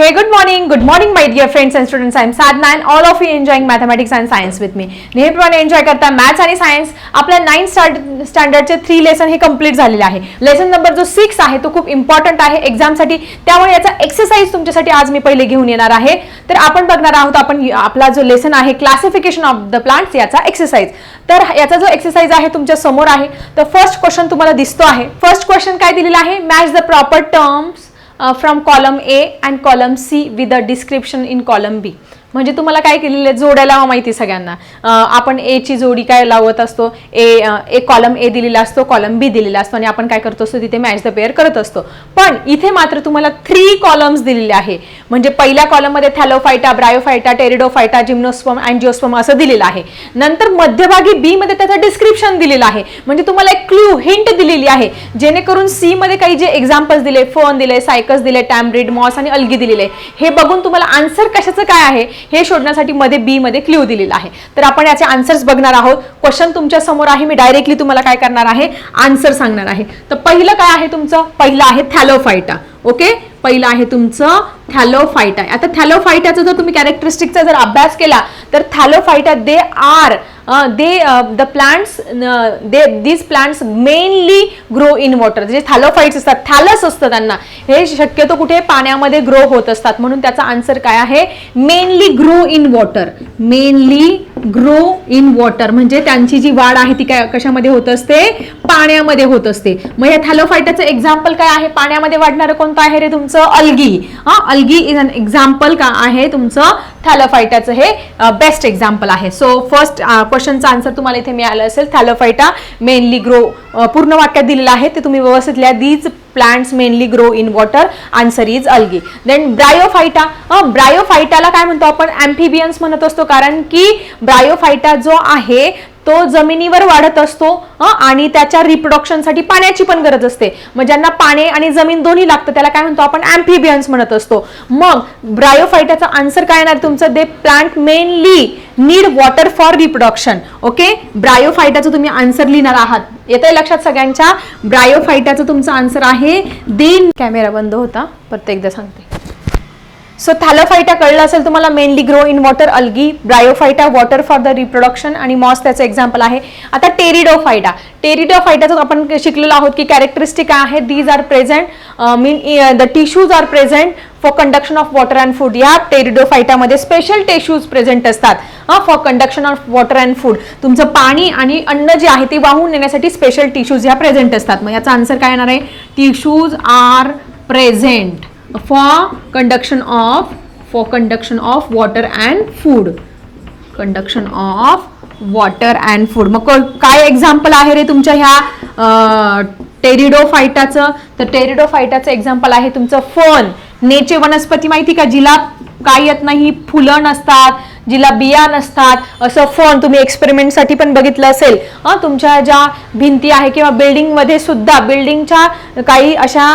Hey, good morning. Good morning, my dear friends and students. I'm Sadna and all of you enjoying mathematics and science with me. नेहमीप्रमाणे enjoy करता maths आणि science आपल्या ninth स्टँडर्डचे three lesson हे complete झालेले आहे. Lesson number जो six आहे तो खूप इम्पॉर्टंट आहे एक्झामसाठी त्यामुळे याचा एक्सरसाइज तुमच्यासाठी आज मी पहिले घेऊन येणार आहे. तर आपण बघणार आहोत आपण आपला जो लेसन आहे क्लासिफिकेशन ऑफ द प्लांट्स याचा एक्सरसाइज तर याचा जो एक्सरसाइज आहे तुमच्यासमोर आहे. तर फर्स्ट क्वेश्चन तुम्हाला दिसतो आहे. फर्स्ट क्वेश्चन काय दिलेला आहे? Match the proper terms Uh, from column A and column C with a description in column B. म्हणजे तुम्हाला काय केलेलं आहे? जोड्या लावा माहिती सगळ्यांना. आपण ए ची जोडी काय लावत असतो? ए एक कॉलम ए दिलेला असतो कॉलम बी दिलेला असतो आणि आपण काय करत असतो? तिथे मॅच द पेअर करत असतो. पण इथे मात्र तुम्हाला थ्री कॉलम्स दिलेले आहे. म्हणजे पहिल्या कॉलममध्ये thallophyta bryophyta pteridophyta gymnosperm angiosperm असं दिलेलं आहे. नंतर मध्यभागी बी मध्ये त्याचं डिस्क्रिप्शन दिलेलं आहे. म्हणजे तुम्हाला एक क्लू हिंट दिलेली आहे. जेणेकरून सी मध्ये काही जे एक्झाम्पल्स दिले फोन दिले सायकस दिले टॅम्ब्रिड मॉस आणि अलगी दिलेले. हे बघून तुम्हाला आन्सर कशाचं काय आहे? हे शोधण्यासाठी मध्ये बी मध्ये क्ल्यू दिलेला आहे. तर आपण याचे आन्सर्स बघणार आहोत. क्वेश्चन तुमच्यासमोर आहे. मी डायरेक्टली तुम्हाला काय करणार आहे? आन्सर सांगणार आहे. तर पहिलं काय आहे तुमचं? पहिलं आहे थॅलोफायटा ओके पहिलं आहे तुमचं थॅलोफायटा आता थॅलोफायटाचा जर तुम्ही कॅरेक्टरिस्टिकचा जर अभ्यास केला तर thallophyta they are they the plants they these plants mainly grow in water जे थॅलोफाईट्स असतात थॅलस असतं त्यांना. हे शक्यतो कुठे पाण्यामध्ये ग्रो होत असतात. म्हणून त्याचा आन्सर काय आहे? Mainly grow in water mainly grow in water म्हणजे त्यांची जी वाढ आहे ती काय कशामध्ये होत असते? पाण्यामध्ये होत असते. मग या थॅलोफायटाचं एक्झाम्पल काय आहे? पाण्यामध्ये वाढणारं कोणतं आहे रे तुमचं? अल्गी. हा अल्गी इज अन एक्झाम्पल का आहे तुमचं थॅलोफायटाचं? हे बेस्ट एक्झाम्पल आहे. सो फर्स्ट क्वेश्चनचा आन्सर तुम्हाला इथे मिळालं असेल. थॅलोफायटा मेनली ग्रो पूर्ण वाक्यात दिलेलं आहे. ते तुम्ही व्यवस्थित लिहा. These plants mainly grow in water answer is algae then bryophyta ब्रायोफायटाला काय म्हणतो आपण? अँफिबियन्स म्हणत असतो. कारण की ब्रायोफायटा जो आहे तो जमिनीवर वाढत असतो हं, आणि त्याच्या रिप्रोडक्शनसाठी पाण्याची पण गरज असते. मग ज्यांना पाणी आणि जमीन दोन्ही लागतं त्याला काय म्हणतो आपण? अँफिबियन्स म्हणत असतो. मग ब्रायोफायटाचा आन्सर काय येणार तुमचं? They plant mainly need water for reproduction okay ब्रायोफायटाचं तुम्ही आन्सर लिहिणार आहात. येतंय लक्षात सगळ्यांच्या? ब्रायोफायटाचं तुमचं आन्सर आहे. दे कॅमेरा बंद होता. परत एकदा सांगते. सो थॅलोफायटा कळलं असेल तुम्हाला mainly grow in water algae bryophyta water for the reproduction आणि मॉस त्याचं एक्झाम्पल आहे. आता टेरिडोफायटा टेरिडोफायटाचं आपण शिकलेलो आहोत की कॅरेक्टरिस्टिक आहे these are present mean the tissues are present for conduction of water and food या टेरिडोफायटामध्ये स्पेशल टिश्यूज प्रेझेंट असतात for conduction of water and food तुमचं पाणी आणि अन्न जे आहे ते वाहून नेण्यासाठी स्पेशल टिश्यूज ह्या प्रेझेंट असतात. मग याचा आन्सर काय येणार आहे? Tissues are present for conduction of for conduction of water and food conduction of water and food मग काय एक्झाम्पल आहे रे तुमच्या ह्या टेरिडोफायटाचं तर टेरिडोफायटाचं एक्झाम्पल आहे तुमचं फन नेचे वनस्पती माहिती का? जिला काय येत नाही फुलं नसतात जिला बिया नसतात असं फन तुम्ही एक्सपेरिमेंटसाठी पण बघितलं असेल. तुमच्या ज्या भिंती आहे किंवा बिल्डिंगमध्ये सुद्धा बिल्डिंगच्या काही अशा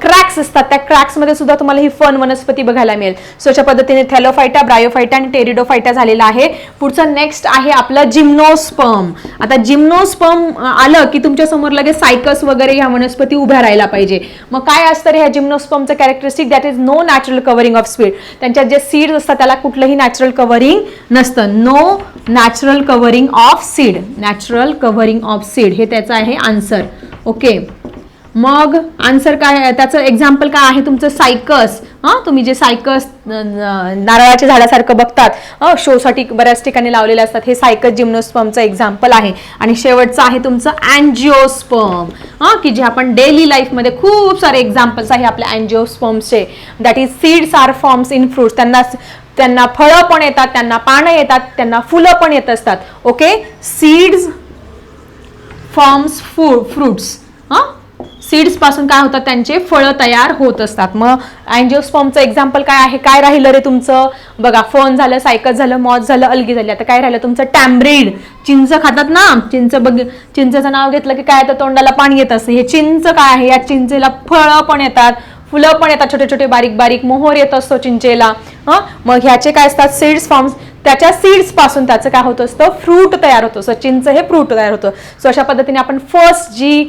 क्रॅक्स असतात त्या क्रॅक्समध्ये सुद्धा तुम्हाला ही फन वनस्पती बघायला मिळेल. सो अशा पद्धतीने थॅलोफायटा ब्रायोफायटा आणि टेरिडोफायटा झालेला आहे. पुढचं नेक्स्ट आहे आपलं जिम्नोस्पर्म आता जिम्नोस्पर्म आलं की तुमच्यासमोर लगेच सायकस वगैरे ह्या वनस्पती उभ्या राहायला पाहिजे. मग काय असतं रे ह्या जिम्नोस्पर्मचं characteristic that is no natural covering of speed त्यांच्या जे सीड्स असतात त्याला कुठलंही नॅचरल कव्हरिंग नसतं. No natural covering of seed natural covering of seed हे त्याचं आहे आन्सर ओके मग आन्सर काय त्याचं एक्झाम्पल काय आहे? तुमचं सायकस हां तुम्ही जे सायकस नारळाच्या झाडासारखं बघतात शोसाठी बऱ्याच ठिकाणी लावलेले असतात. हे सायकस जिम्नोस्पर्मचं एक्झाम्पल आहे. आणि शेवटचं आहे तुमचं अँजिओस्पर्म हां की जे आपण डेली लाईफमध्ये खूप सारे एक्झाम्पल्स आहे आपल्या अँजिओस्पर्म्सचे that is seeds are forms in fruits त्यांना त्यांना फळं पण येतात त्यांना पानं येतात त्यांना फुलं पण येत असतात. ओके सीड्स फॉर्म्स फू फ्रुट्स हां? सीड्सपासून काय होतात त्यांचे फळं तयार होत असतात. मग अँजिओस्पॉमचं एक्झाम्पल काय आहे? काय राहिलं रे तुमचं? बघा फन झालं सायकल झालं मॉज झालं अलगी झाली. आता काय राहिलं तुमचं? टॅम्ब्रिड चिंच खातात ना? चिंच बघ चिंचेचं नाव घेतलं की काय? तर तोंडाला पाणी येत असतं. हे चिंच काय आहे? या चिंचेला फळं पण येतात फुलं पण येतात छोटे छोटे बारीक बारीक मोहर येत असतो चिंचेला. हं? मग ह्याचे काय असतात? सीड्स फॉर्म्स त्याच्या सीड्सपासून त्याचं काय होत असतं? फ्रूट तयार होतं. सचिनचं हे फ्रूट तयार होतं. सो अशा पद्धतीने आपण फर्स्ट जी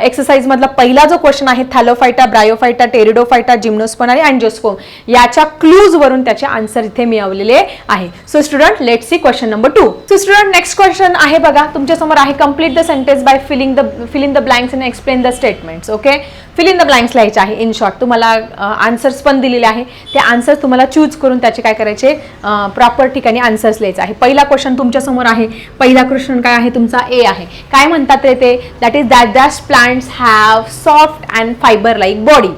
एक्सरसाइज मधला पहिला जो क्वेश्चन आहे थॅलोफायटा ब्रायोफायटा टेरिडोफायटा जिम्नोस्पोन आणि अँजिओस्पोम याच्या क्लूज वरून त्याचे आन्सर इथे मिळवलेले आहे. So student let see question number two so student next question आहे बघा. तुमच्यासमोर आहे complete the sentence by filling the filling the blanks and explain the statements okay fill in the blanks लिहायचे आहे इन शॉर्ट तुम्हाला answers पण दिलेले आहे. ते आन्सर्स तुम्हाला चूज करून त्याचे काय करायचे? प्रॉपर ठिकाणी आन्सर्स लिहायचं आहे. पहिला क्वेश्चन तुमच्यासमोर आहे. पहिला क्वेश्चन काय आहे? तुमचा ए आहे. काय म्हणतात रे ते? That is that that plants have soft and fibre like body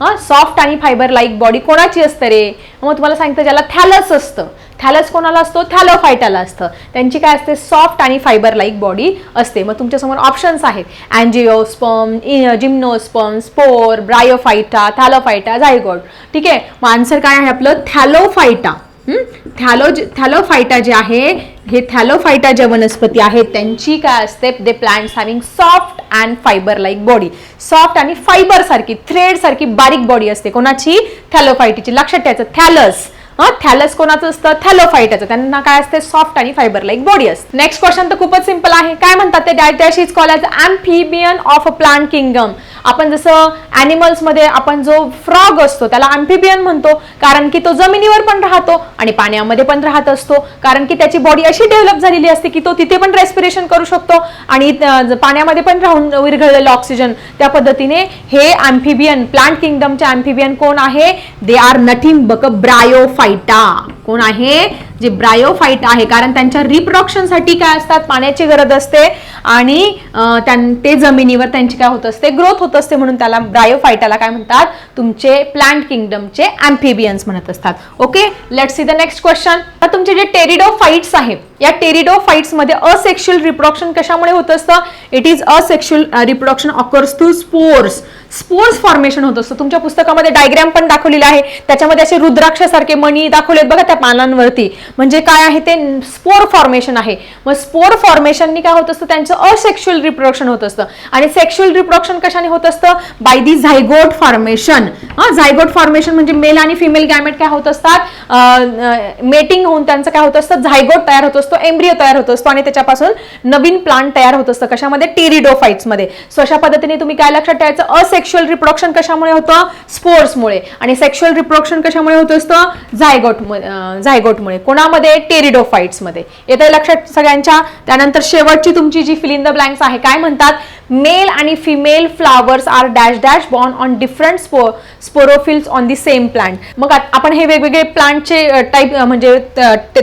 हां सॉफ्ट आणि फायबर लाईक बॉडी कोणाची असतं रे? मग तुम्हाला सांगतं ज्याला थॅलस असतं. थॅलस कोणाला असतो? थॅलोफायटाला असतं. त्यांची काय असते? सॉफ्ट आणि फायबर लाईक बॉडी असते. मग तुमच्यासमोर ऑप्शन्स आहेत. Angiosperm gymnosperm spore bryophyta thallophyta zygote ठीक आहे? मग आन्सर काय आहे आपलं? थॅलोफायटा थॅलो थॅलोफायटा जे आहे हे थॅलोफायटा ज्या वनस्पती आहेत त्यांची काय असते? They plants having soft and fibre like body soft आणि फायबर सारखी थ्रेड सारखी बारीक बॉडी असते. कोणाची? थॅलोफायटीची. लक्षात ठेवायचं. थॅलस थॅलस कोणाचं असतं? थॅलोफाईटचं त्यांना काय असते? सॉफ्ट आणि फायबर लाईक बॉडी असते. नेक्स्ट क्वेश्चन तर खूपच सिंपल आहे. काय म्हणतात ते? Dash is call as amphibian of a plant kingdom आपण जसं ॲनिमल्समध्ये आपण जो फ्रॉग असतो त्याला अँफिबियन म्हणतो. कारण की तो जमिनीवर पण राहतो आणि पाण्यामध्ये पण राहत असतो. कारण की त्याची बॉडी अशी डेव्हलप झालेली असते की तो तिथे पण रेस्पिरेशन करू शकतो आणि पाण्यामध्ये पण राहून विरघळलेलं ऑक्सिजन त्या पद्धतीने हे अँफिबियन प्लांट किंगडमचे अँफिबियन कोण आहे? They are nothing but bryophyte bryophyta कोण आहे? जे ब्रायोफाईट आहे. कारण त्यांच्या रिप्रोडक्शनसाठी काय असतात? पाण्याची गरज असते. आणि त्यां- ते जमिनीवर त्यांची काय होत असते? ग्रोथ होत असते म्हणून त्याला ब्रायोफायटाला काय म्हणतात? तुमचे प्लांट किंगडमचे अँफिबियन्स म्हणत असतात. Okay let see the next question तुमचे जे टेरिडोफाईट्स आहेत या टेरिडो मध्ये असेक्शुअल रिप्रोडक्शन कशामुळे होत असतं? It is asexual reproduction occurs through spores spores formation होत असतं. तुमच्या पुस्तकामध्ये डायग्राम पण दाखवलेला आहे. त्याच्यामध्ये असे रुद्राक्षासारखे मणी दाखवलेत बघा त्या पानांवरती. म्हणजे काय आहे ते? स्पोर फॉर्मेशन आहे. मग स्पोर फॉर्मेशननी काय होत असतं? त्यांचं असेक्शुअल रिप्रोडक्शन होत असतं. आणि सेक्शुअल रिप्रोडक्शन कशाने होत असतं? By the zygote formation zygote formation म्हणजे मेल आणि फिमेल गॅमेट काय होत असतात? मेटिंग होऊन त्यांचं काय होत असतं? झायगोट तयार होत असतं. एम्ब्रियो तयार होत असतो आणि त्याच्यापासून नवीन प्लांट तयार होत असतं. कशामध्ये? टेरिडोफाईट्समध्ये. सो अशा पद्धतीने तुम्ही काय लक्षात ठेवायचं? असेक्शुअल रिप्रोडक्शन कशामुळे होतं? स्पोर्ट्समुळे आणि सेक्शुअल रिप्रोडक्शन कशामुळे होत असतं? झायगोट झायगोटमुळे कोणामध्ये? टेरिडोफाईट्समध्ये. येतं लक्षात सगळ्यांच्या? त्यानंतर शेवटची तुमची जी फिलिंग द ब्लँक्स आहे काय म्हणतात? मेल आणि female flowers are dash dash borne on different स्पो sporophylls on the same plant मग आपण हे वेगवेगळे प्लांटचे टाईप म्हणजे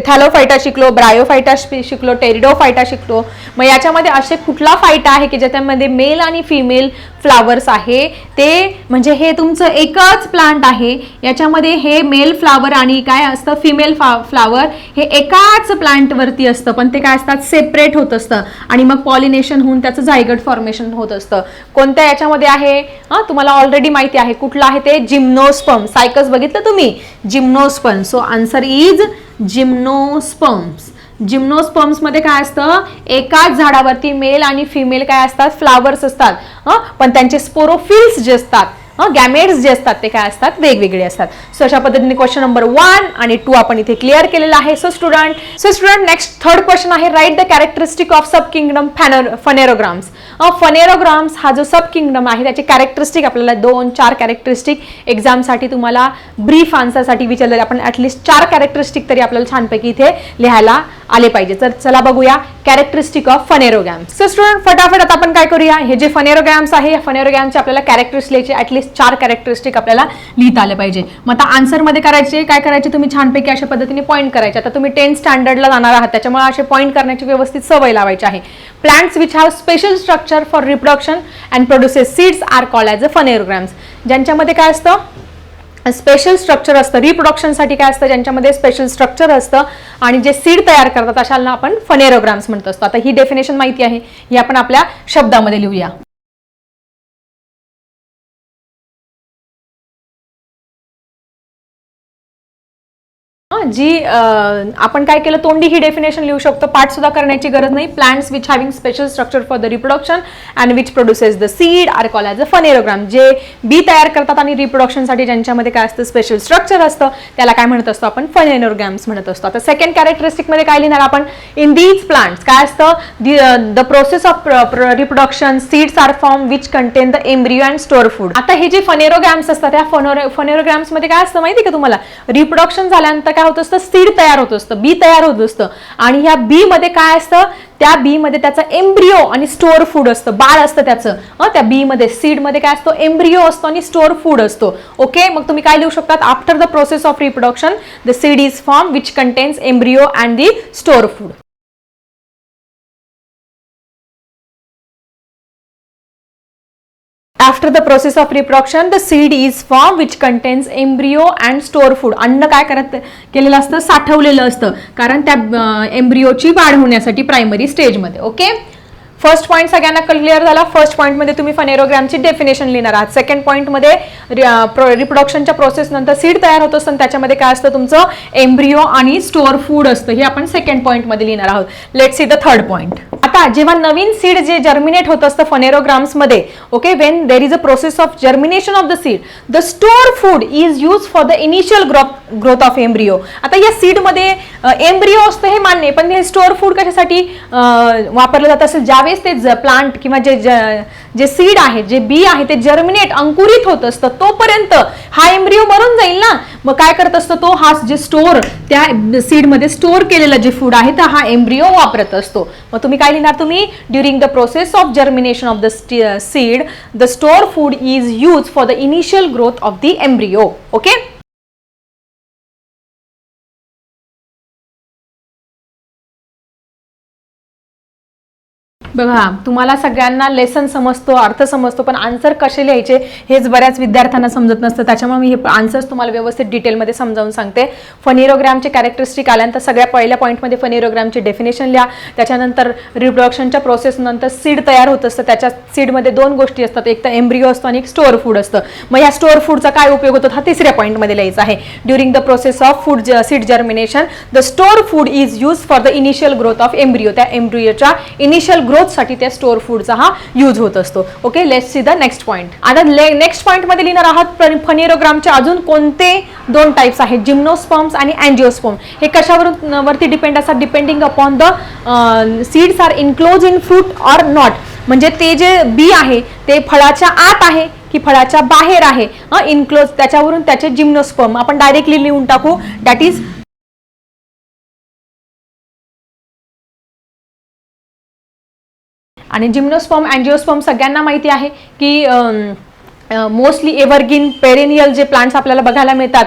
थॅलोफायटा शिकलो फायटा शिकलो टेरिडो फायटा शिकलो. मग याच्यामध्ये असे कुठला फायटा आहे की ज्याच्यामध्ये मेल आणि फिमेल फ्लावर्स आहे? ते म्हणजे हे तुमचं एकच प्लांट आहे. याच्यामध्ये हे मेल फ्लावर आणि काय असतं? फिमेल फा फ्लावर हे एकाच प्लांटवरती असतं. पण ते काय असतात? सेपरेट होत असतं. आणि मग पॉलिनेशन होऊन त्याचं झायगट फॉर्मेशन होत असतं. कोणत्या याच्यामध्ये आहे? हां? तुम्हाला ऑलरेडी माहिती आहे. कुठलं आहे ते? जिम्नोस्पम सायकस बघितलं तुम्ही? Gymnosperm so answer is gymnosperms जिम्नोस्पर्म्समध्ये काय असतं? एकाच झाडावरती मेल आणि फिमेल काय असतात? फ्लावर्स असतात. हं? पण त्यांचे स्पोरोफिल्स जे असतात गॅमेट्स जे असतात ते काय असतात? वेगवेगळे असतात. सो अशा पद्धतीने क्वेश्चन नंबर वन आणि टू आपण इथे क्लिअर केलेला आहे. So student so student next third question आहे. Write the characteristic of sub kingdom phanerogams phanerogams हा जो सब किंगडम आहे त्याचे कॅरेक्टरिस्टिक आपल्याला दोन चार कॅरेक्टरिस्टिक एक्झामसाठी तुम्हाला ब्रीफ आन्सरसाठी विचारलेले. आपण ॲटलिस्ट चार कॅरेक्टरिस्टिक तरी आपल्याला छानपैकी इथे लिहायला आले पाहिजे. तर चला बघूया characteristic of phanerogams so student फटाफट आता आपण काय करूया? हे जे फनेरोगॅम्स आहे या फनेरोगॅमचे आपल्याला कॅरेक्टरिस्टिक लिहायचे ॲटलिस्ट चार कॅरेक्टरिस्टिक आपल्याला लिहिता आले पाहिजे. मग आता आन्सरमध्ये करायचे काय करायचे? तुम्ही छानपैकी अशा पद्धतीने पॉईंट करायचे. आता तुम्ही टेन्थ स्टँडर्डला जाणार आहात त्याच्यामुळे असे पॉईंट करण्याची व्यवस्थित सवय लावायची आहे. Plants which have special structure for reproduction and produces seeds are call as a phanerogams ज्यांच्यामध्ये काय असतं? स्पेशल स्ट्रक्चर असतं. रिप्रोडक्शनसाठी काय असतं? ज्यांच्यामध्ये स्पेशल स्ट्रक्चर असतं आणि जे सीड तयार करतात अशांना आपण फनेरोग्राम्स म्हणत असतो. आता ही डेफिनेशन माहिती आहे. ही आपण आपल्या शब्दामध्ये लिहूया. जी आपण काय केलं तोंडी ही डेफिनेशन लिहू शकतो. पाठ सुद्धा करण्याची गरज नाही. Plants which having special structure for the reproduction and which produces the seed are call as a phanerogam जे बी तयार करतात आणि रिप्रोडक्शनसाठी ज्यांच्यामध्ये काय असतं स्पेशल स्ट्रक्चर असतं त्याला काय म्हणत असतो आपण? फनेरोग्राम्स म्हणत असतो. आता सेकंड कॅरेक्टरिस्टिकमध्ये काय लिहिणार आपण? इन दीज प्लांट्स काय असतं? The process of reproduction seeds are form which contain the embryo and store food आता हे जे फनेरोग्राम्स असतात त्या फनेरोग्राम्समध्ये काय असतं माहिती का तुम्हाला? रिप्रोडक्शन झाल्यानंतर काय होतं? असतं सीड तयार होत असतं बी तयार होत असतं. आणि ह्या बी मध्ये काय असतं? त्या बी मध्ये त्याचं एम्ब्रिओ आणि स्टोअर फूड असतं बाळ असतं त्याचं. त्या बी मध्ये सीडमध्ये काय असतो? एम्ब्रिओ असतो आणि स्टोअर फूड असतो. ओके मग तुम्ही काय लिहू शकतात? After the process of reproduction the seed is form which contains embryo and the store food after the process of reproduction the seed is form which contains embryo and store food अन्न काय करत केलेलं असतं? साठवलेलं असतं. कारण त्या एम्ब्रिओची वाढ होण्यासाठी प्रायमरी स्टेजमध्ये ओके फर्स्ट पॉईंट सगळ्यांना क्लिअर झाला. फर्स्ट पॉईंटमध्ये तुम्ही फनेरोग्रामची डेफिनेशन लिहिणार आहात. सेकंड पॉईंटमध्ये रिप्रोडक्शनच्या प्रोसेसनंतर सीड तयार होत असतं आणि त्याच्यामध्ये काय असतं? तुमचं एम्ब्रिओ आणि स्टोअर फूड असतं. हे आपण सेकंड पॉईंटमध्ये लिहिणार आहोत. Let see the third point आता जेव्हा नवीन सीड जे जर्मिनेट होत असतं फनेरोग्राम्समध्ये okay when there is a process of germination of the seed the store food is use for the initial growth of embryo आता या सीडमध्ये एम्ब्रिओ असतं हे मान्य पण हे स्टोअर फूड कशासाठी वापरलं जात असेल ज्यावेळेस ते प्लांट किंवा जे जे सीड आहे जे बी आहे ते जर्मिनेट अंकुरित होत असतं तोपर्यंत हा एम्ब्रिओ मरून जाईल ना? मग काय करत असतो तो? हा जे स्टोअर त्या सीडमध्ये स्टोअर केलेलं जे फूड आहे तर हा एम्ब्रिओ वापरत असतो. मग तुम्ही काय लिहिणार तुम्ही? During the process of germination of the seed the store food is use for the initial growth of the embryo okay बघा तुम्हाला सगळ्यांना लेसन समजतो अर्थ समजतो पण आन्सर कसे लिहायचे हेच बऱ्याच विद्यार्थ्यांना समजत नसतं. त्याच्यामुळे मी हे आन्सर्स तुम्हाला व्यवस्थित डिटेलमध्ये समजावून सांगते. फनिरोग्रामचे कॅरेक्टरिस्टिक आल्यानंतर सगळ्या पहिल्या पॉईंटमध्ये फनिरोग्रामचे डेफिनेशन लिहा. त्याच्यानंतर रिप्रोडक्शनच्या प्रोसेसनंतर सीड तयार होत असतं. त्याच्या सीडमध्ये दोन गोष्टी असतात. एक तर एम्ब्रिओ असतो आणि एक स्टोअर फूड असतं. मग या स्टोअर फूडचा काय उपयोग होतो? हा तिसऱ्या पॉईंटमध्ये लिहायचा आहे. During the process of food seed germination the store food is use for the initial growth of embryo त्या एम्ब्रिओच्या इनिशियल ग्रोथ ग्रोथसाठी त्या स्टोअर फूडचा हा यूज होत असतो. Okay let's see the next point आता नेक्स्ट पॉईंटमध्ये लिहिणार आहात फनेरोग्रामचे अजून कोणते दोन टाईप्स आहेत? जिम्नोस्पम्स आणि अँजिओस्पम हे कशावरून वरती डिपेंड असतात? Depending upon the seeds are enclose in fruit or not म्हणजे ते जे बी आहे ते फळाच्या आत आहे की फळाच्या बाहेर आहे? इन्क्लोज त्याच्यावरून त्याचे जिम्नोस्पम आपण डायरेक्टली लिहून टाकू. दॅट इज आणि जिम्नोस्पॉम अँजिओस्पॉम सगळ्यांना माहिती आहे की मोस्टली एव्हरग्रीन पेरेनियल जे प्लांट्स आपल्याला बघायला मिळतात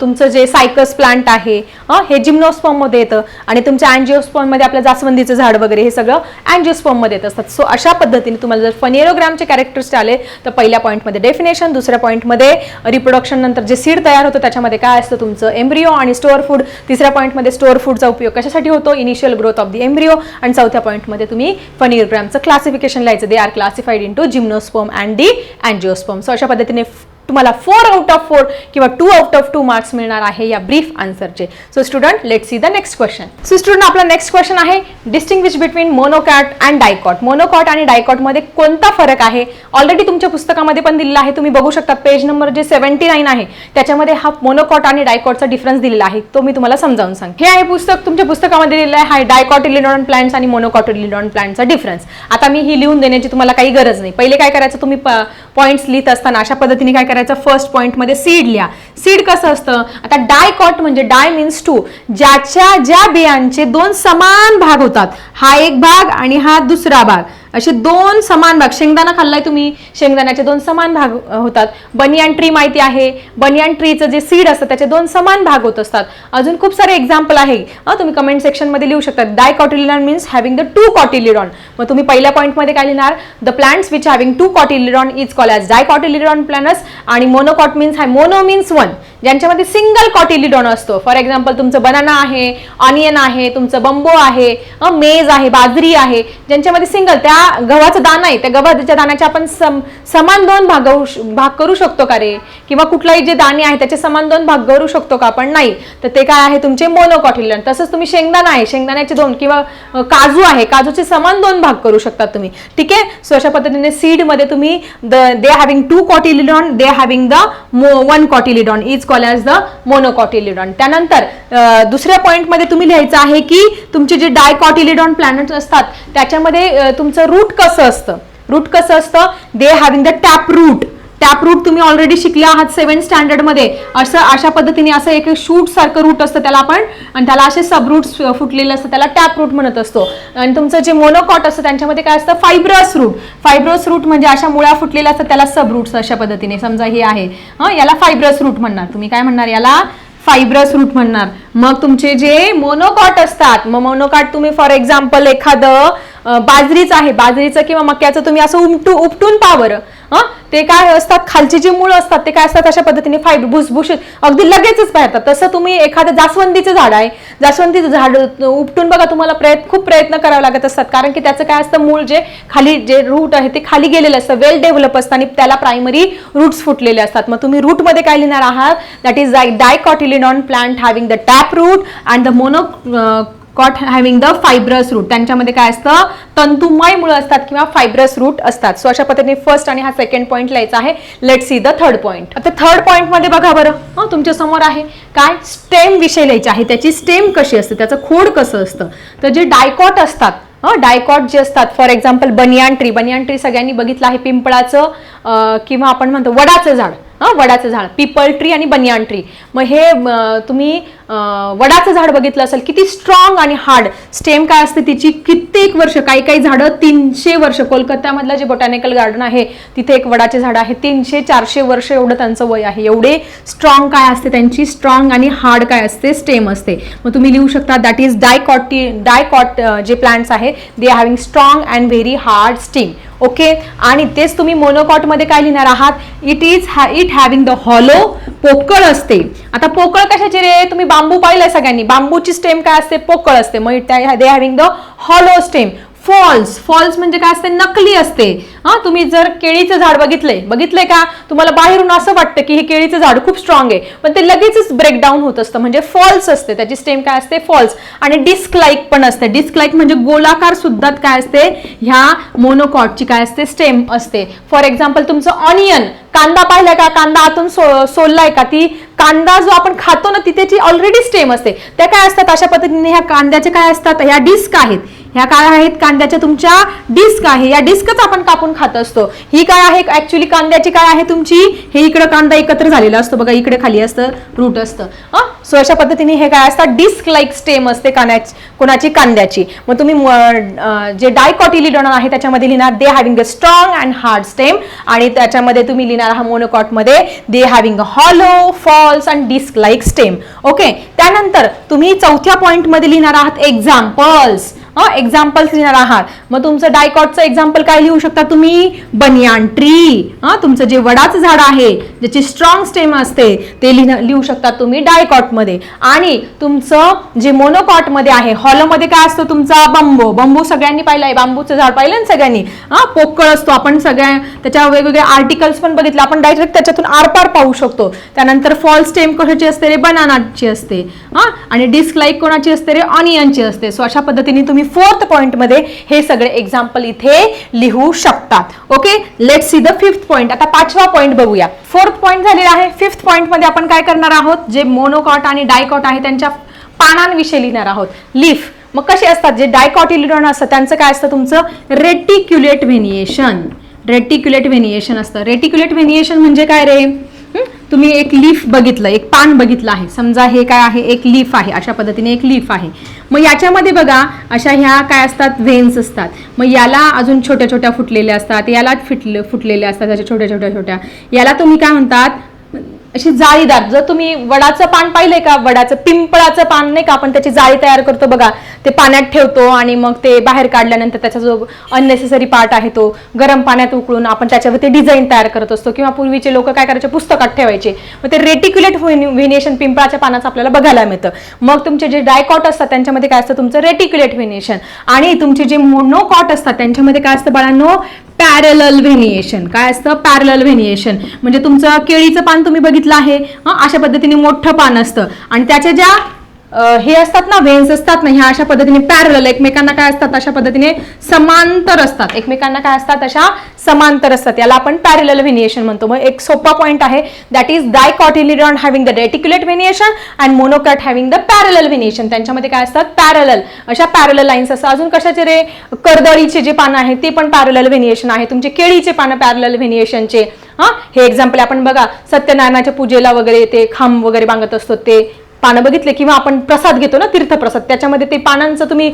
तुमचं जे सायकस प्लांट आहे हं, हे जिम्नोस्पॉममध्ये येतं आणि तुमच्या अँजिओस्पॉममध्ये आपल्या जास्वंदीचं झाड वगैरे हे सगळं अँजिओस्पॉममध्ये येत. असतात सो अशा पद्धतीने तुम्हाला जर फनेरोग्रामचे कॅरेक्टर्स आले तर पहिल्या पॉईंटमध्ये डेफिनेशन दुसऱ्या पॉईंटमध्ये रिप्रोडक्शन नंतर जे सीड तयार होतं त्याच्यामध्ये काय असतं तुमचं एम्ब्रिओ आणि स्टोअर फूड तिसऱ्या पॉईंटमध्ये स्टोअर फूडचा उपयोग कशासाठी होतो? Initial growth of the embryo आणि चौथ्या पॉईंटमध्ये तुम्ही फनेरोग्रामचं क्लासिफिकेशन लिहायचं. They are classified into gymnosperm and the angiosperm so अशा पद्धतीने तुम्हाला फोर आउट ऑफ फोर किंवा two out of two marks मिळणार आहे या brief आन्सरचे so student let see the next question so student आपला नेक्स्ट क्वेश्चन आहे distinguish between monocot and dicot monocot आणि डायकॉटमध्ये कोणता फरक आहे? ऑलरेडी तुमच्या पुस्तकामध्ये पण दिलेला आहे तुम्ही बघू शकता पेज नंबर जे सेव्हन्टी नाईन आहे त्याच्यामध्ये हा मोनोकॉट आणि डायकॉटचा डिफरन्स दिलेला आहे. तो मी तुम्हाला समजावून सांग हे आहे पुस्तक तुमच्या पुस्तकामध्ये दिलेलं आहे हा डायकॉटिलिडॉन प्लांट्स आणि मोनोकॉटिलिडॉन प्लांटचा डिफरन्स आता मी ही लिहून देण्याची तुम्हाला काही गरज नाही. पहिले काय करायचं तुम्ही पॉईंट्स लिहित असताना अशा पद्धतीने काय करायचं फर्स्ट पॉईंटमध्ये सीड लिहा. सीड कसं असतं? आता डायकॉट म्हणजे डाय मीन्स टू ज्याच्या ज्या बियांचे दोन समान भाग होतात. हा एक भाग आणि हा दुसरा भाग. असे दोन समान भाग. शेंगदाणा खाल्लाय तुम्ही? शेंगदाण्याचे दोन समान भाग होतात. बनियान ट्री माहिती आहे. बनियान ट्रीचं जे सीड असतं त्याचे दोन समान भाग होत असतात. अजून खूप सारे एक्झाम्पल आहे. तुम्ही कमेंट सेक्शनमध्ये लिहू शकता. Dicotyledon means having the two cotyledon मग तुम्ही पहिल्या पॉईंटमध्ये काय लिहिणार? The plants which having two cotyledon is call as dicotyledon plants आणि मोनोकॉट मीन्स हाय मोनो मीन्स वन ज्यांच्यामध्ये सिंगल कॉटिलिडॉन असतो. फॉर एक्झाम्पल तुमचं बनाना आहे ऑनियन आहे तुमचं बंबो आहे मेज आहे बाजरी आहे ज्यांच्यामध्ये सिंगल त्या गव्हाचं दाणं आहे त्या गव्हाच्या दाण्याचे आपण सम समान दोन भाग भाग करू शकतो का रे? किंवा कुठलाही जे दाणे आहे त्याचे समान दोन भाग करू शकतो का आपण? नाही. तर ते काय आहे? तुमचे मोनोकॉटिलिडॉन तसंच तुम्ही शेंगदाणा आहे शेंगदाण्याचे दोन किंवा काजू आहे काजूचे समान दोन भाग करू शकता तुम्ही. ठीक आहे? सो अशा पद्धतीने सीडमध्ये तुम्ही the they having two cotyledon they having the one cotyledon is call as the monocotyledon त्यानंतर दुसऱ्या पॉईंटमध्ये तुम्ही लिहायचं आहे की तुमचे जे डायकॉटिलिडॉन प्लॅनेट असतात त्याच्यामध्ये तुमचं रूट कसं असतं? रूट कसं असतं? They having the tap root tap root तुम्ही ऑलरेडी शिकले आहात सेवन स्टँडर्डमध्ये. असं अशा पद्धतीने असं एक शूट सारखं रूट असतं त्याला आपण आणि त्याला असे सब रूट फुटलेले असतं त्याला टॅप रूट म्हणत असतो. आणि तुमचं जे मोनोकॉट असतं त्यांच्यामध्ये काय असतं? फायब्रस रूट फायब्रस रूट म्हणजे अशा मुळ्या फुटलेल्या असतात त्याला सब रूट्स अशा पद्धतीने. समजा हे आहे. हं, याला फायब्रस रूट म्हणणार. तुम्ही काय म्हणणार? याला फायब्रस रूट म्हणणार. मग तुमचे जे मोनोकॉट असतात मग मोनोकॉट तुम्ही फॉर एक्झाम्पल एखादं बाजरीचं आहे. बाजरीचं किंवा मक्याचं तुम्ही असं उमटू उपटून पावर बरं. हं? ते काय असतात? खालची जी मुळं असतात ते काय असतात? अशा पद्धतीने फायबर भुसभुशीत अगदी लगेचच पाहतात तसं तुम्ही एखादं जास्वंदीचं झाड आहे. जास्वंदीचं झाड उपटून बघा तुम्हाला प्रयत्न खूप प्रयत्न करावे लागत असतात. कारण की त्याचं काय असतं? मूळ जे खाली जे रूट आहे ते खाली गेलेलं असतं. वेल डेव्हलप असतं आणि त्याला प्रायमरी रूट्स फुटलेले असतात. मग तुम्ही रूटमध्ये काय लिहिणार आहात? That is dicotyledon plant having the tap root and the monocot having the fibrous root त्यांच्यामध्ये काय असतं? तंतुमय मुळं असतात किंवा फायब्रस रूट असतात. सो अशा पद्धतीने फर्स्ट आणि हा सेकंड पॉईंट लिहायचा आहे. Let see the third point आता थर्ड पॉईंटमध्ये बघा बरं. हां तुमच्यासमोर आहे. काय? स्टेम विषय लिहायचे आहे. त्याची स्टेम कशी असते? त्याचं खोड कसं असतं? तर जे डायकॉट असतात डायकॉट जे असतात for example banyan tree banyan tree सगळ्यांनी बघितलं आहे पिंपळाचं किंवा आपण म्हणतो वडाचं झाड. हां वडाचं झाड. पिपल ट्री आणि बनियान ट्री. मग हे तुम्ही वडाचं झाड बघितलं असेल किती स्ट्रॉंग आणि हार्ड स्टेम काय असते तिची? कित्येक वर्ष काही काही झाडं तीनशे वर्ष. कोलकात्यामधलं जे बोटॅनिकल गार्डन आहे तिथे एक वडाचे झाड आहे. तीनशे चारशे वर्ष एवढं त्यांचं वय आहे. एवढे स्ट्रॉंग काय असते त्यांची? स्ट्रॉंग आणि हार्ड काय असते? स्टेम असते. मग तुम्ही लिहू शकता दॅट इज डायकॉटी डायकॉट जे प्लांट्स आहे they having strong and very hard stem okay? आणि तेच तुम्ही मोनोकॉटमध्ये काय लिहिणार आहात? It is it having the hollow पोकळ असते. आता पोकळ कशाची रे? तुम्ही बांबू पाहिलंय सगळ्यांनी. बांबूची स्टेम काय असते? पोकळ असते. मग it they having the hollow stem false false म्हणजे काय असते? नकली असते. हा तुम्ही जर केळीचं झाड बघितलंय. बघितलंय का? तुम्हाला बाहेरून असं वाटतं की हे केळीचं झाड खूप स्ट्रॉंग आहे. पण ते लगेचच ब्रेकडाऊन होत असतं. म्हणजे फॉल्स असते. त्याची स्टेम काय असते? फॉल्स आणि डिस्क लाईक पण असते. डिस्क लाईक म्हणजे गोलाकार सुद्धा काय असते? ह्या मोनोकॉटची काय असते? स्टेम असते. फॉर एक्झाम्पल तुमचं ऑनियन कांदा पाहिला का? कांदा आतून सो सोललाय का? ती कांदा जो आपण खातो ना तिथे ऑलरेडी स्टेम असते. त्या काय असतात? अशा पद्धतीने ह्या कांद्याचे काय असतात? ह्या डिस्क आहेत. ह्या काय आहेत? कांद्याच्या तुमच्या डिस्क आहे. या डिस्कच आपण कापून खात असतो. ही काय आहे? ऍक्च्युली कांद्याची काय आहे तुमची? हे इकडे कांदा एकत्र झालेला असतो. बघा इकडे खाली असतं रूट असतं. सो अशा पद्धतीने हे काय असतात? डिस्क लाईक स्टेम असते कांद्याची कोणाची? कांद्याची. मग तुम्ही जे डायकॉटिलिडॉन आहे त्याच्यामध्ये लिहिणार they having a strong and hard stem आणि त्याच्यामध्ये तुम्ही लिहिणार आहात मोनोकॉटमध्ये they having a hollow false and disc like stem okay त्यानंतर तुम्ही चौथ्या पॉईंटमध्ये लिहिणार आहात एक्झाम्पल्स एक्झाम्पल्स लिहिणार आहात. मग तुमचं डायकॉटचं एक्झाम्पल काय लिहू शकता तुम्ही? बनियान ट्री हा तुमचं जे वडाचं झाड आहे ज्याची स्ट्रॉंग स्टेम असते ते लिहिणं लिहू शकता तुम्ही डायकॉटमध्ये आणि तुमचं जे मोनोकॉटमध्ये आहे हॉलोमध्ये काय असतं तुमचा? बांबू. बांबू सगळ्यांनी पाहिला आहे. बांबूचं झाड पाहिलं ना सगळ्यांनी? हा पोकळ असतो. आपण सगळ्या त्याच्या वेगवेगळ्या आर्टिकल्स पण बघितले. आपण डायरेक्ट त्याच्यातून आरपार पाहू शकतो. त्यानंतर फॉल स्टेम कशाची असते रे? बनानाची असते. हा आणि डिस्क लाईक कोणाची असते रे? ऑनियनची असते. सो अशा पद्धतीने तुम्ही फोर्थ पॉईंटमध्ये हे सगळे एक्झाम्पल इथे लिहू शकतात okay let see the fifth point आता पाचवा पॉईंट बघूया. फोर्थ पॉईंट झालेला आहे. फिफ्थ पॉईंटमध्ये आपण काय करणार आहोत? जे मोनोकॉट आणि डायकॉट आहे त्यांच्या पानांविषयी लिहिणार आहोत. लिफ मग कसे असतात? जे डायकॉटिलिडॉन असतं त्यांचं काय असतं तुमचं? रेटिक्युलेट व्हेनिएशन रेटिक्युलेट व्हेनिएशन असतं. रेटिक्युलेट व्हेनिएशन म्हणजे काय रे? तुम्ही एक लीफ बघितलं एक पान बघितलं आहे. समजा हे काय आहे? एक लीफ आहे. अशा पद्धतीने एक लीफ आहे. मग याच्यामध्ये बघा अशा ह्या काय असतात? व्हेन्स असतात. मग याला अजून छोट्या छोट्या फुटलेल्या असतात. याला फिटले फुटलेल्या असतात. अशा छोट्या छोट्या छोट्या याला तुम्ही काय म्हणतात? अशी जाळीदार जर तुम्ही वडाचं पान पाहिलंय का? वडाचं पिंपळाचं पान नाही का? आपण त्याची जाळी तयार करतो बघा. ते पाण्यात ठेवतो आणि मग ते बाहेर काढल्यानंतर त्याचा जो अननेसेसरी पार्ट आहे तो गरम पाण्यात उकळून आपण त्याच्यावरती डिझाईन तयार करत असतो. किंवा पूर्वीचे लोक काय करायचे? पुस्तकात ठेवायचे. मग ते रेटिक्युलेट व्हेनिएशन पिंपळाच्या पानाचं आपल्याला बघायला मिळतं. मग तुमचे जे डायकॉट असतात त्यांच्यामध्ये काय असतं? तुमचं रेटिक्युलेट व्हेनिएशन आणि तुमचे जे मोनोकॉट असतात त्यांच्यामध्ये काय असतं बाळांनो? पॅरल व्हेनिएशन काय असतं? पॅरल व्हेनिएशन म्हणजे तुमचं केळीचं पान तुम्ही बघितलं आहे. अशा पद्धतीने मोठं पान असतं. आणि त्याच्या ज्या हे असतात ना वेन्स असतात ना ह्या अशा पद्धतीने पॅरल एकमेकांना काय असतात? अशा पद्धतीने समांतर असतात. एकमेकांना काय असतात? अशा समांतर असतात. याला आपण पॅरल व्हेनिएशन म्हणतो. मग एक सोपा पॉईंट आहे. That is dicotyledon having the reticulate venation and monocot having the parallel venation त्यांच्यामध्ये काय असतात? पॅरल अशा पॅरल लाईन्स असतात. अजून कशाचे रे? कर्दळीचे जे पानं आहेत ते पण पॅरल व्हेनिएशन आहे. तुमचे केळीचे पानं पॅरल व्हेनिएशनचे हा? हे एक्झाम्पल आपण बघा. सत्यनारायणाच्या पूजेला वगैरे ते खांब वगैरे बांगत असतो ते. पानं बघितले किंवा आपण प्रसाद घेतो ना तीर्थप्रसाद. त्याच्यामध्ये ते पानांचं तुम्ही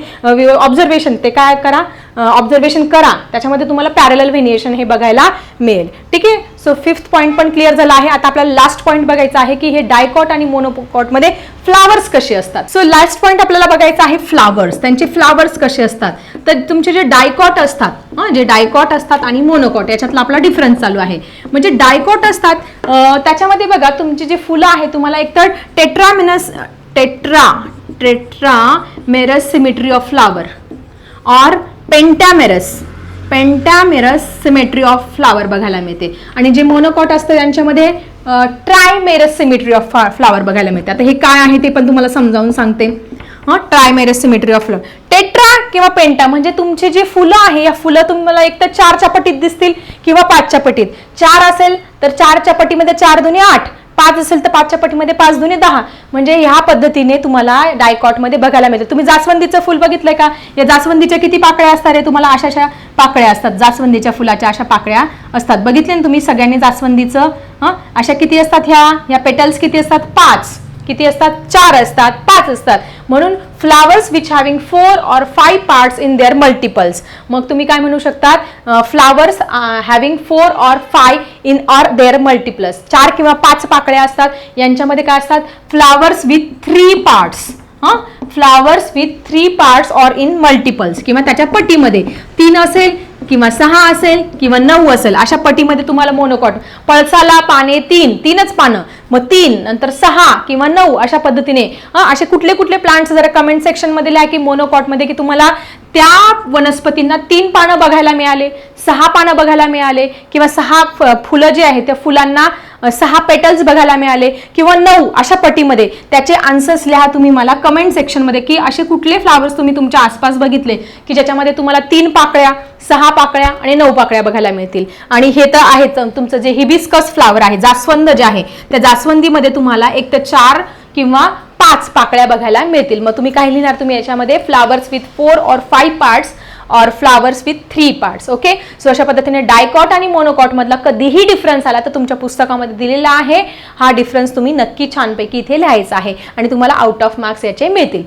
ऑब्झर्वेशन ते काय करा? ऑब्झर्वेशन करा. त्याच्यामध्ये तुम्हाला पॅरेल व्हेनिएशन हे बघायला मिळेल. ठीक आहे? सो फिफ्थ पॉईंट पण क्लिअर झाला आहे. आता आपल्याला लास्ट पॉईंट बघायचा आहे की हे डायकॉट आणि मोनोकॉटमध्ये फ्लावर्स कसे असतात. सो लास्ट पॉईंट आपल्याला बघायचा आहे फ्लावर्स त्यांचे फ्लावर्स कसे असतात. तर तुमचे जे डायकॉट असतात हां जे डायकॉट असतात आणि मोनोकॉट याच्यातला आपला डिफरन्स चालू आहे. म्हणजे डायकॉट असतात त्याच्यामध्ये बघा तुमची जी फुलं आहे तुम्हाला एकतर tetramerous tetra tetramerous symmetry of flower or pentamerous pentamerous symmetry of flower बघायला मिळते. आणि जे मोनोकॉट असतं त्यांच्यामध्ये ट्रायमेरस सिमेट्री ऑफ फ्लावर बघायला मिळते. आता हे काय आहे ते पण तुम्हाला समजावून सांगते. हां trimerous symmetry of flower. Tetra किंवा पेंटा म्हणजे तुमची जी फुलं आहे या फुलं तुम्हाला एक तर चारच्या पटीत दिसतील किंवा पाचच्या पटीत चार असेल तर चारच्या पटीमध्ये चार दोन्ही आठ. पाच असेल तर पाचच्या पटीमध्ये पाच दोन्ही दहा. म्हणजे ह्या पद्धतीने तुम्हाला डायकॉटमध्ये बघायला मिळतं. तुम्ही जास्वंदीचं फुल बघितलंय का? या जास्वंदीच्या किती पाकळ्या असतात रे? तुम्हाला अशा अशा पाकळ्या असतात. जास्वंदीच्या फुलाच्या अशा पाकळ्या असतात. बघितले ना तुम्ही सगळ्यांनी जास्वंदीचं हां? अशा किती असतात ह्या? ह्या पेटल्स किती असतात? पाच. किती असतात? चार असतात पाच असतात. म्हणून flowers which having four or five parts in their multiples मग तुम्ही काय म्हणू शकतात? Flowers having four or five in or their multiples चार किंवा पाच पाकळ्या असतात. यांच्यामध्ये काय असतात? फ्लावर्स विथ थ्री पार्ट्स हां? Flowers with three parts or in multiples किंवा त्याच्या पटीमध्ये. तीन असेल किंवा सहा असेल किंवा नऊ असेल अशा पटीमध्ये तुम्हाला मोनोकॉट पळसाला पाने तीन तीनच पानं मग तीन नंतर सहा किंवा नऊ अशा पद्धतीने असे कुठले कुठले प्लांट्स जरा कमेंट सेक्शनमध्ये लिहा की मोनोकॉटमध्ये की तुम्हाला त्या वनस्पतींना तीन पानं बघायला मिळाले सहा पानं बघायला मिळाले किंवा सहा फ- फुलं जे आहेत त्या फुलांना सहा पेटल्स बघायला मिळाले किंवा नऊ अशा पटीमध्ये. त्याचे आन्सर्स लिहा तुम्ही मला कमेंट सेक्शनमध्ये की असे कुठले फ्लावर्स तुम्ही तुमच्या आसपास बघितले की ज्याच्यामध्ये तुम्हाला तीन पाकळ्या सहा पाकळ्या आणि नऊ पाकळ्या बघायला मिळतील. आणि हे तर आहेच तुमचं जे हिबिस्कस फ्लावर आहे जास्वंद जे आहे त्या जास्वंदीमध्ये तुम्हाला एक तर चार किंवा पाच पाकळ्या बघायला मिळतील. मग तुम्ही काय लिहिणार तुम्ही याच्यामध्ये? Flowers with four or five parts or flowers with three parts okay so अशा पद्धतीने डायकॉट आणि मोनोकॉटमधला कधीही डिफरन्स आला तर तुमच्या पुस्तकामध्ये दिलेला आहे. हा डिफरन्स तुम्ही नक्की छानपैकी इथे लिहायचा आहे आणि तुम्हाला आउट ऑफ मार्क्स याचे मिळतील.